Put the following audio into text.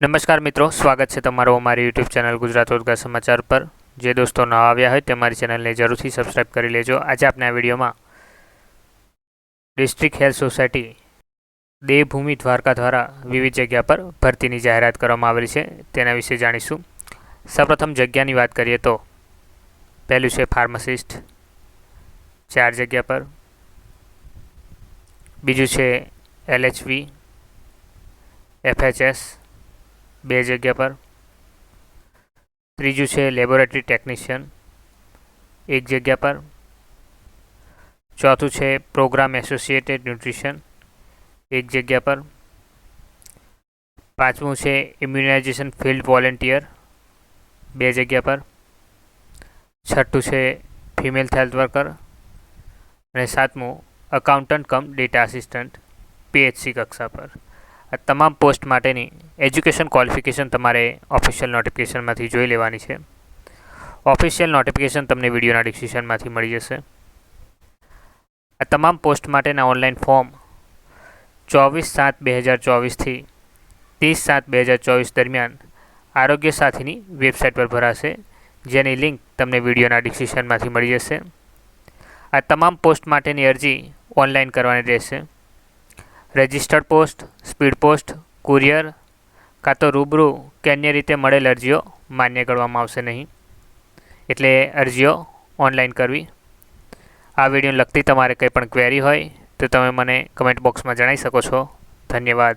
નમસ્કાર મિત્રો, સ્વાગત છે તમારું અમારી યુટ્યુબ ચેનલ ગુજરાત રોજગાર સમાચાર પર. જે દોસ્તો ન આવ્યા હોય તે મારી ચેનલને જરૂરથી સબસ્ક્રાઇબ કરી લેજો. આજે આપણે આ વિડીયોમાં district health society Devbhumi Dwarka દ્વારા વિવિધ જગ્યા પર ભરતીની જાહેરાત કરવામાં આવેલી છે. તેના વિશે જાણીશું. સૌપ્રથમ જગ્યાની વાત કરીએ તો પહેલું છે ફાર્માસિસ્ટ ચાર જગ્યા પર. બીજું છે એલએચવી, એફએચએસ બે જગ્યા પર. ત્રીજું છે લેબોરેટરી ટેકનિશિયન, એક જગ્યા પર. ચોથું છે પ્રોગ્રામ એસોસિએટેડ ન્યુટ્રિશન, એક જગ્યા પર. પાંચમું છે ઇમ્યુનાઇઝેશન ફિલ્ડ વોલેન્ટિયર, બે જગ્યા પર. છઠ્ઠું છે ફિમેલ હેલ્થ વર્કર અને સાતમું accountant cum data assistant PHC કક્ષા પર. આ તમામ પોસ્ટ માટેની એજ્યુકેશન ક્વોલિફિકેશન તમારે ઓફિશિયલ નોટિફિકેશનમાંથી જોઈ લેવાની છે. ઓફિશિયલ નોટિફિકેશન તમને વિડીયોના ડિસ્ક્રિપ્શનમાંથી મળી જશે. આ તમામ પોસ્ટ માટેના ઓનલાઈન ફોર્મ ચોવીસ સાત બે હજાર ચોવીસથી ત્રીસ સાત બે હજાર ચોવીસ દરમિયાન આરોગ્ય સાથીની વેબસાઇટ પર ભરાશે, જેની લિંક તમને વિડીયોના ડિસ્ક્રિપ્શનમાંથી મળી જશે. આ તમામ પોસ્ટ માટેની અરજી ઓનલાઈન કરવાની રહેશે. Registered post, speed post, courier કાં તો રૂબરૂ કે અન્ય રીતે મળેલ અરજીઓ માન્ય ગણવામાં આવશે નહીં. એટલે અરજીઓ ઓનલાઈન કરવી. આ વીડિયો લગતી તમારે કંઈ પણ ક્વેરી હોય તો તમે મને કમેન્ટ બોક્સમાં જણાવી શકો છો. ધન્યવાદ.